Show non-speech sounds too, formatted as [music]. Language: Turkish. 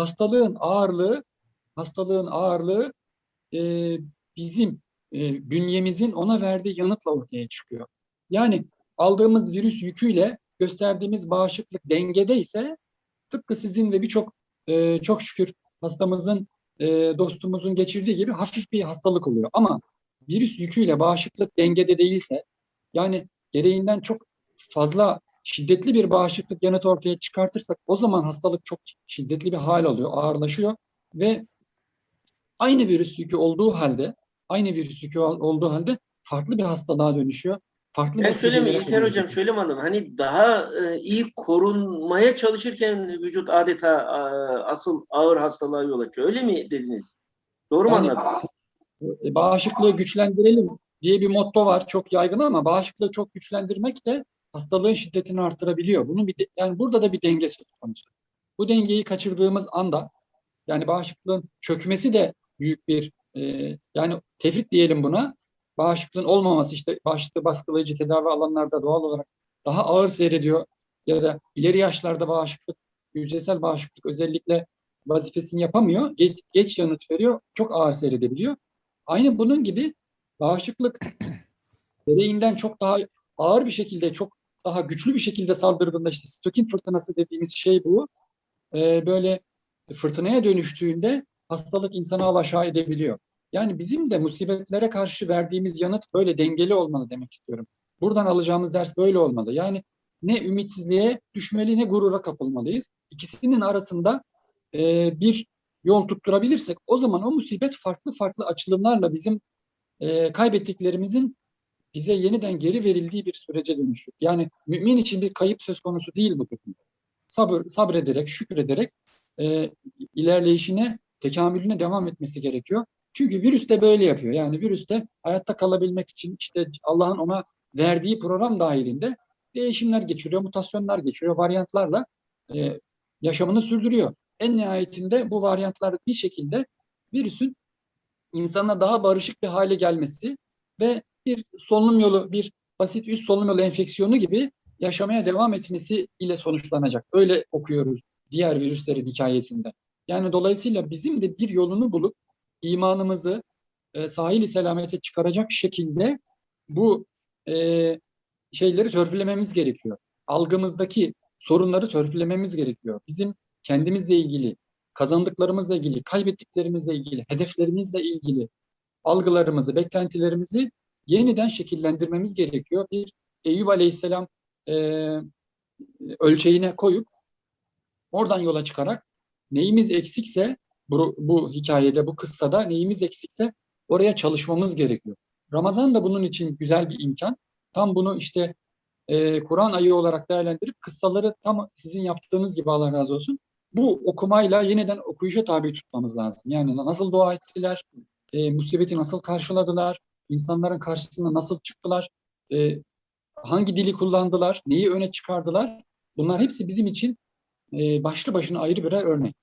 hastalığın ağırlığı hastalığın ağırlığı e, bizim e, bünyemizin ona verdiği yanıtla ortaya çıkıyor. Yani aldığımız virüs yüküyle gösterdiğimiz bağışıklık dengede ise tıpkı sizin ve birçok e, çok şükür hastamızın e, dostumuzun geçirdiği gibi hafif bir hastalık oluyor. Ama virüs yüküyle bağışıklık dengede değilse yani gereğinden çok fazla şiddetli bir bağışıklık yanıtı ortaya çıkartırsak o zaman hastalık çok şiddetli bir hal alıyor, ağırlaşıyor ve aynı virüs yükü olduğu halde aynı virüs yükü ol- olduğu halde farklı bir hastalığa dönüşüyor. Farklı bir şöyle mi İlker Hocam şöyle mi anladım? Hani daha e, iyi korunmaya çalışırken vücut adeta e, asıl ağır hastalığa yol açıyor. Öyle mi dediniz? Doğru mu Yani- anladım? E, bağışıklığı güçlendirelim diye bir motto var çok yaygın ama bağışıklığı çok güçlendirmek de hastalığın şiddetini artırabiliyor. Bunun bir de- yani burada da bir denge söz konusu. Bu dengeyi kaçırdığımız anda yani bağışıklığın çökmesi de büyük bir e, yani tefrit diyelim buna. Bağışıklığın olmaması işte bağışıklığı baskılayıcı tedavi alanlarda doğal olarak daha ağır seyrediyor ya da ileri yaşlarda bağışıklık, hücresel bağışıklık özellikle vazifesini yapamıyor. Geç, geç yanıt veriyor, çok ağır seyredebiliyor. Aynı bunun gibi bağışıklık [clears throat] gereğinden çok daha ağır bir şekilde, çok daha güçlü bir şekilde saldırdığında işte stokin fırtınası dediğimiz şey bu. Ee, böyle fırtınaya dönüştüğünde hastalık insanı alaşağı edebiliyor. Yani bizim de musibetlere karşı verdiğimiz yanıt böyle dengeli olmalı demek istiyorum. Buradan alacağımız ders böyle olmalı. Yani ne ümitsizliğe düşmeli ne gurura kapılmalıyız. İkisinin arasında e, bir yol tutturabilirsek o zaman o musibet farklı farklı açılımlarla bizim e, kaybettiklerimizin bize yeniden geri verildiği bir sürece dönüşür. Yani mümin için bir kayıp söz konusu değil bu durumda. Sabır, sabrederek, şükrederek e, ilerleyişine, tekamülüne devam etmesi gerekiyor. Çünkü virüs de böyle yapıyor. Yani virüs de hayatta kalabilmek için işte Allah'ın ona verdiği program dahilinde değişimler geçiriyor, mutasyonlar geçiriyor, varyantlarla e, yaşamını sürdürüyor. En nihayetinde bu varyantlar bir şekilde virüsün insana daha barışık bir hale gelmesi ve bir solunum yolu, bir basit üst solunum yolu enfeksiyonu gibi yaşamaya devam etmesi ile sonuçlanacak. Öyle okuyoruz diğer virüslerin hikayesinde. Yani dolayısıyla bizim de bir yolunu bulup imanımızı e, sahili selamete çıkaracak şekilde bu e, şeyleri törpülememiz gerekiyor. Algımızdaki sorunları törpülememiz gerekiyor. Bizim kendimizle ilgili, kazandıklarımızla ilgili, kaybettiklerimizle ilgili, hedeflerimizle ilgili algılarımızı, beklentilerimizi yeniden şekillendirmemiz gerekiyor. Bir Eyüp Aleyhisselam e, ölçeğine koyup oradan yola çıkarak neyimiz eksikse bu, bu hikayede, bu kıssada neyimiz eksikse oraya çalışmamız gerekiyor. Ramazan da bunun için güzel bir imkan. Tam bunu işte e, Kur'an ayı olarak değerlendirip kıssaları tam sizin yaptığınız gibi Allah razı olsun. Bu okumayla yeniden okuyuşa tabi tutmamız lazım. Yani nasıl dua ettiler, e, musibeti nasıl karşıladılar, insanların karşısına nasıl çıktılar, e, hangi dili kullandılar, neyi öne çıkardılar. Bunlar hepsi bizim için e, başlı başına ayrı birer örnek.